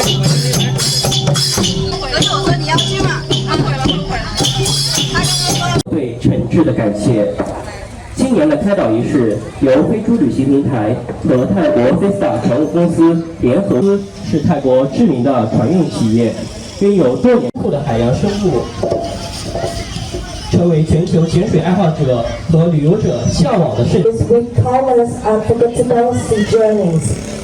所以我说你要去吗？他毁了，他毁了。对诚挚的感谢，今年的开岛仪式由飞猪旅行平台和泰国飞斯塔船务公司联合。是泰国知名的船运企业，拥有多年库的海洋生物，成为全球潜水爱好者和旅游者向往的胜。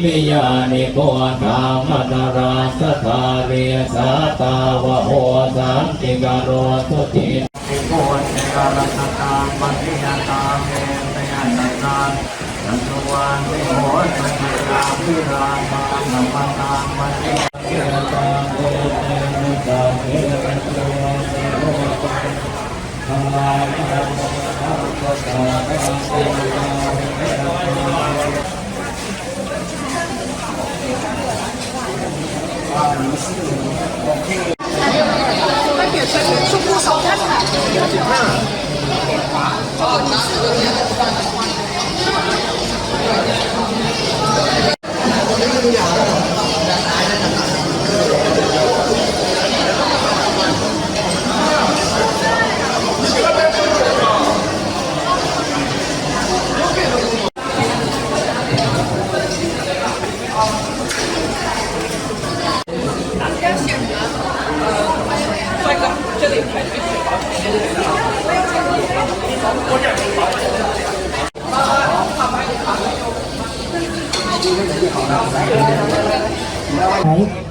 เยจะตัวเรวสันติงวิโชโยวิยตาสสะตุสาเสติโกาสวิสุติมาวิญาณิโกธามตราสทาเรสาตาวะโหสันติกโรสุติติโกเทการตตามัติยตาเมตยตตาสันตุวันติโหสันติราภิรามา 他解释说，收购少摊派。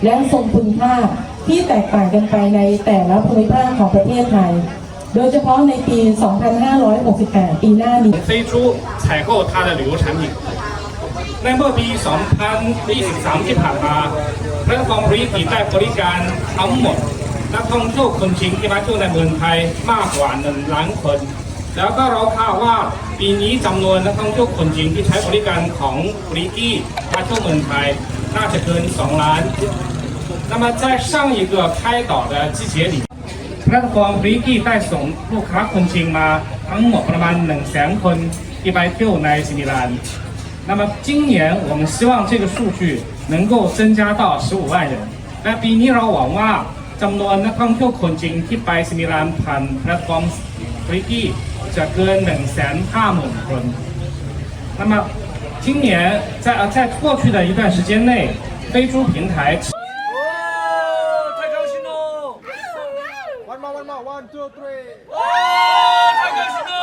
และทรงคุณค่าที่แตกต่างกันไปในแต่ละภูมิภาคของประเทศไทย โดยเฉพาะในปี 2568 ปีหน้านี้ 飞猪采购它的旅游产品。ในเมื่อปี 2023 ที่ผ่านมาแพลตฟอร์มบริษัทได้บริการทั้งหมดนักท่องเที่ยวคนจริงที่มาเที่ยวในเมืองไทยมากกว่า 1 ล้านคน แล้วก็เราคาดว่า ปีนี้จำนวนนักท่องเที่ยวคนจริงที่ใช้บริการของบริกี้มาเที่ยวเมืองไทยน่าจะเกิน 2 ล้าน 那么在上一个开岛的季节里，แพลตฟอร์มบริกี้ได้ส่งลูกค้าคนจริงมาทั้งหมดประมาณ1 0 0 0 0 0คนที่ไปเที่ยวในซิมิลาน 那么今年我们希望这个数据能够增加到15万人。และปีนี้เราหวังว่าจำนวนนักท่องเที่ยวคนจริงที่ไปซิมิลานผ่านแพลตฟอร์มบริกี้ จะเกิน1 5 0 0 0 0คน。那么今年在呃在过去的一段时间内，飞猪平台太高兴喽！One more, one more, one, two, three. 太高兴喽！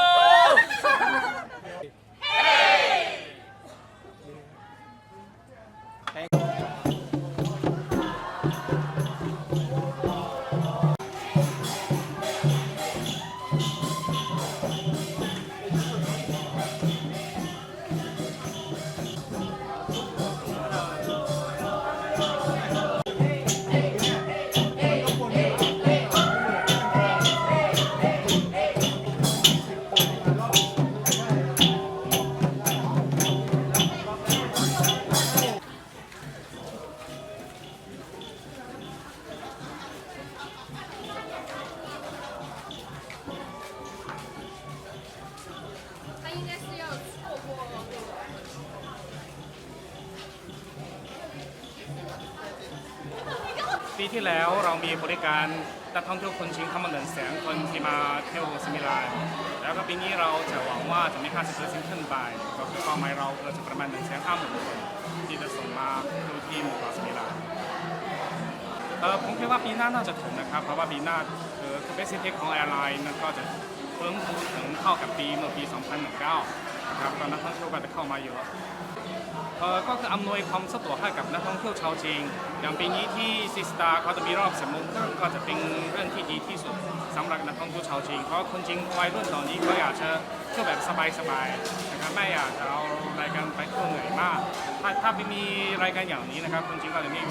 ที่แล้วเรามีบริการนักท่องเที่ยวคนจริงทั้งหมดหนึ่งแสนคนที่มาเที่ยวซิมิลานแล้วก็ปีนี้เราจะหวังว่าจะมีค่าสิบเปอร์เซ็นต์ขึ้นไปก็คือเป้าหมายเราเราจะประมาณหนึ่งแสนห้าหมื่นคนที่จะส่งมาดูที่หมู่เกาะซิมิลานเออผมคิดว่าปีหน้าน่าจะถึงนะครับ เพราะว่าปีหน้าเออ capacity ของแอร์ไลน์นั้นก็จะเพิ่มพูนถึงเท่ากับปีเมื่อปี 2019 ครับตอนนักท่องเที่ยวก็จะเข้ามาเยอะ เอ่อก็คืออำนวยความสะดวกให้กับนักท่องเที่ยวชาวจีนอย่างปีนี้ที่ซิสตาเขาจะมีรอบสมงครึ่งก็จะเป็นเรื่องที่ดีที่สุดสำหรับนักท่องเที่ยวชาวจีนเพราะคนจีนวัยรุ่นตอนนี้เขาอยากจะเที่ยวแบบสบายๆนะครับไม่อยากจะเอารายการไปเที่ยวเหนื่อยมาก ถ้าถ้าไม่มีรายการอย่างนี้นะครับคนจีนก็จะมี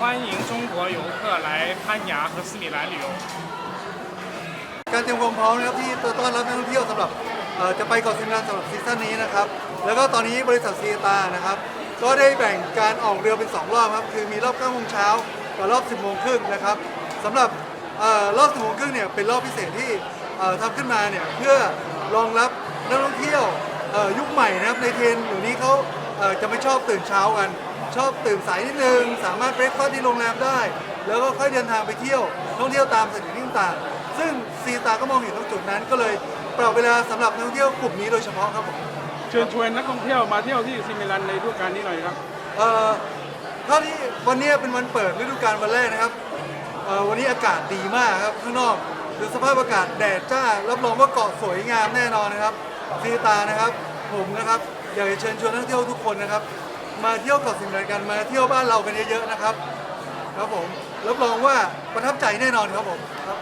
欢迎中国游客来攀牙和斯里兰旅游 การเตรียมความพร้อมนะครับที่ต้อนรับนักท่องเที่ยวสำหรับ เอ่อจะไปเกาะซิมิลันสำหรับซีซั่นนี้นะครับ แล้วก็ตอนนี้บริษัทซีตานะครับ ก็ได้แบ่งการออกเรือเป็น 2 รอบครับ คือมีรอบ9โมงเช้ากับรอบ 10โมงครึ่งนะครับสำหรับเออรอบ10โมงครึ่งเนี่ยเป็นรอบพิเศษที่เอ่อทำขึ้นมาเนี่ยเพื่อรองรับนักท่องเที่ยวเอ่อยุคใหม่นะครับในเทรนด์อยู่นี้เขาเอ่อจะไม่ชอบตื่นเช้ากัน ชอบตื่นสายนิดนึง สามารถเบรกฟาสต์ที่โรงแรมได้ แล้วก็ค่อยเดินทางไปเที่ยวท่องเที่ยวตามสถานที่ต่างๆ ซึ่งซีตาก็มองเห็นตรงจุดนั้นก็เลย ปรับเวลาสำหรับนักท่องเที่ยวกลุ่มนี้โดยเฉพาะครับผมเชิญชวนนักท่องเที่ยวมาเที่ยวที่ซิมิลันในฤดูกาลนี้หน่อยครับ เอ่อเท่าที่วันนี้เป็นวันเปิดฤดูกาลวันแรกนะครับเอ่อวันนี้อากาศดีมากครับข้างนอกดูสภาพอากาศแดดจ้ารับรองว่าเกาะสวยงามแน่นอนนะครับซีตานะครับ ผมนะครับอยากจะเชิญชวนนักท่องเที่ยวทุกคนนะครับ มาเที่ยวเกาะสิมิลันกันมาเที่ยวบ้านเรากันเยอะๆนะครับ ครับผมรับรองว่าประทับใจแน่นอนครับผมครับ